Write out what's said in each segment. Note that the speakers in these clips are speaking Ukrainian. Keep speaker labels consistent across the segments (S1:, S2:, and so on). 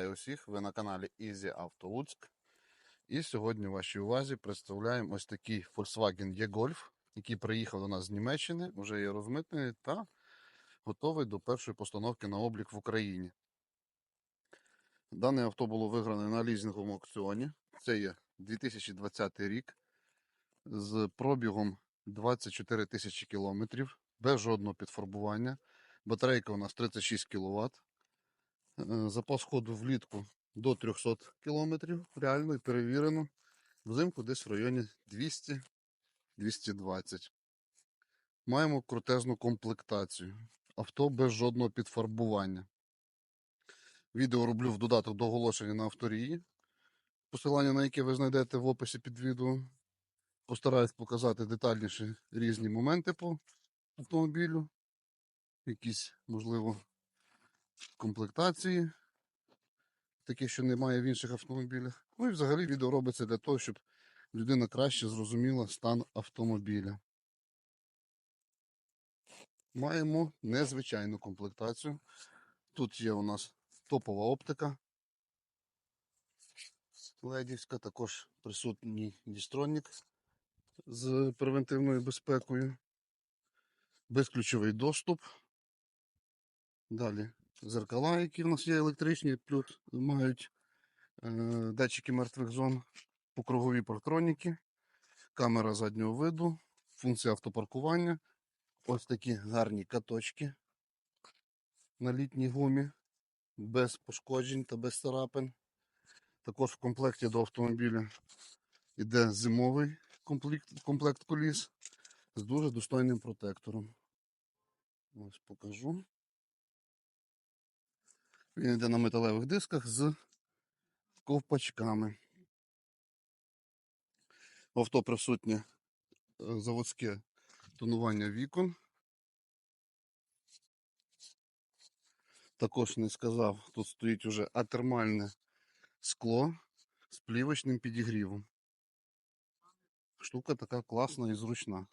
S1: Вітаю усіх! Ви на каналі Easy Auto Луцьк. І сьогодні в вашій увазі представляємо ось такий Volkswagen E-Golf, який приїхав до нас з Німеччини, вже є розмитнений та готовий до першої постановки на облік в Україні. Дане авто було вигране на лізинговому аукціоні. Це є 2020 рік з пробігом 24 тисячі кілометрів, без жодного підфарбування. Батарейка у нас 36 кВт. Е, Запас ходу влітку до 300 км, реально і перевірено. Взимку десь в районі 200-220. Маємо крутезну комплектацію. Авто без жодного підфарбування. Відео роблю в додаток до оголошення на авторії, посилання на яке ви знайдете в описі під відео. Постараюсь показати детальніше різні моменти по автомобілю. Якісь, можливо, комплектації, такі, що немає в інших автомобілях. Ну і взагалі відео робиться для того, щоб людина краще зрозуміла стан автомобіля. Маємо незвичайну комплектацію. Тут є у нас топова оптика. Ледівська, також присутній дістронік з превентивною безпекою. Безключовий доступ. Далі зеркала, які в нас є електричні, плюс мають е, датчики мертвих зон, покругові партроніки, камера заднього виду, функція автопаркування. Ось такі гарні каточки на літній гумі, без пошкоджень та без царапин. Також в комплекті до автомобіля йде зимовий комплект, комплект коліс з дуже достойним протектором. Ось покажу. Він йде на металевих дисках з ковпачками. В авто присутнє е, заводське тонування вікон. Також не сказав, тут стоїть уже атермальне скло з плівочним підігрівом. Штука така класна і зручна.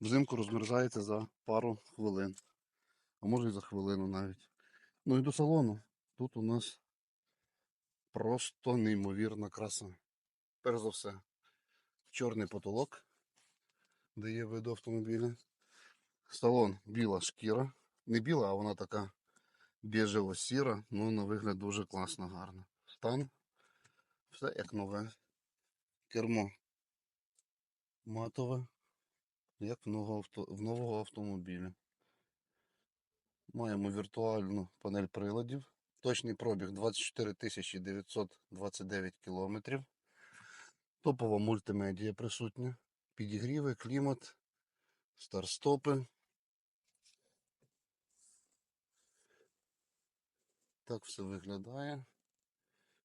S1: Взимку розмерзається за пару хвилин, а може і за хвилину навіть. Ну і до салону. Тут у нас просто неймовірна краса. Перш за все, чорний потолок дає вид до автомобіля. Салон біла шкіра. Не біла, а вона така біжево-сіра, ну на вигляд дуже класно, гарно. Стан. Все як нове. Кермо матове, як в нового, авто, в нового автомобіля. Маємо віртуальну панель приладів. Точний пробіг 24 929 кілометрів. Топова мультимедія присутня. Підігріви, клімат, старстопи. Так все виглядає.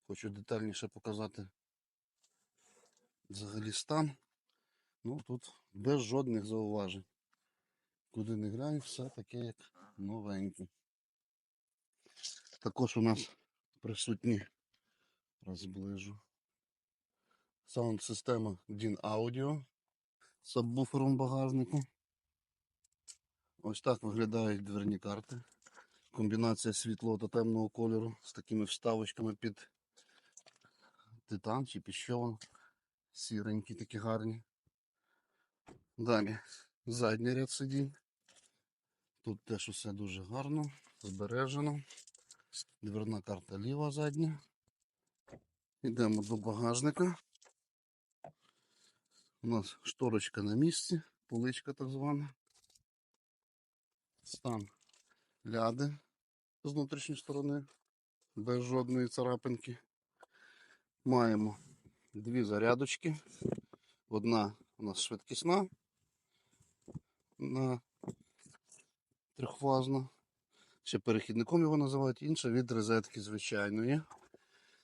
S1: Хочу детальніше показати взагалі стан. Ну тут без жодних зауважень. Куди не глянь, все таке як новеньке. Також у нас присутні, розближу, саунд-система DIN Audio з сабвуфером багажнику. Ось так виглядають дверні карти. Комбінація світлого та темного кольору з такими вставочками під титан чи під. Сіренькі такі гарні. Далі задній ряд сидінь. Тут теж усе дуже гарно, збережено. Дверна карта ліва задня. Йдемо до багажника. У нас шторочка на місці, поличка так звана. Стан ляди з внутрішньої сторони, без жодної царапинки. Маємо дві зарядочки. Одна у нас швидкісна на трьохфазна. Ще перехідником його називають, інша від розетки звичайної.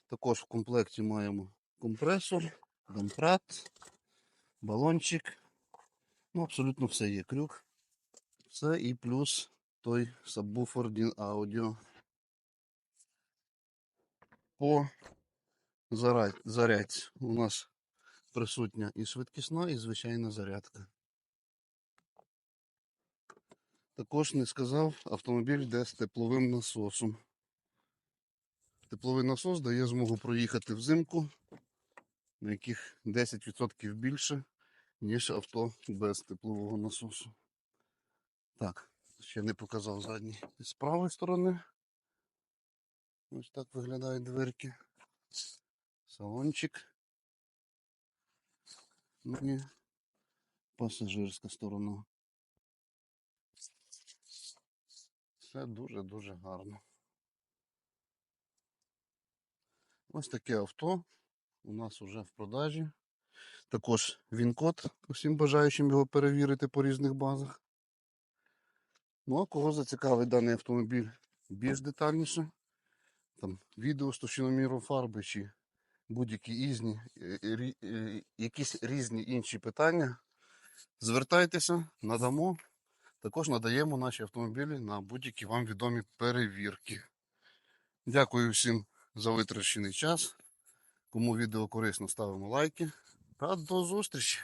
S1: Також в комплекті маємо компресор, домкрат, балончик. Ну, абсолютно все є крюк. Все і плюс той сабвуфер DIN Audio. По зарядці у нас присутня і швидкісна, і звичайна зарядка. Також не сказав, автомобіль йде з тепловим насосом. Тепловий насос дає змогу проїхати взимку, на яких 10% більше, ніж авто без теплового насосу. Так, ще не показав задній. З правої сторони. Ось так виглядають дверки. Салончик. Ну і пасажирська сторона. Все дуже-дуже гарно. Ось таке авто у нас вже в продажі. Також він-код усім бажаючим його перевірити по різних базах. Ну а кого зацікавить даний автомобіль більш детальніше, там відео з товщиноміром фарби чи будь-які ізні, е, е, е, якісь різні інші питання, звертайтеся, надамо. Також надаємо наші автомобілі на будь-які вам відомі перевірки. Дякую всім за витрачений час. Кому відео корисно, ставимо лайки. Та до зустрічі!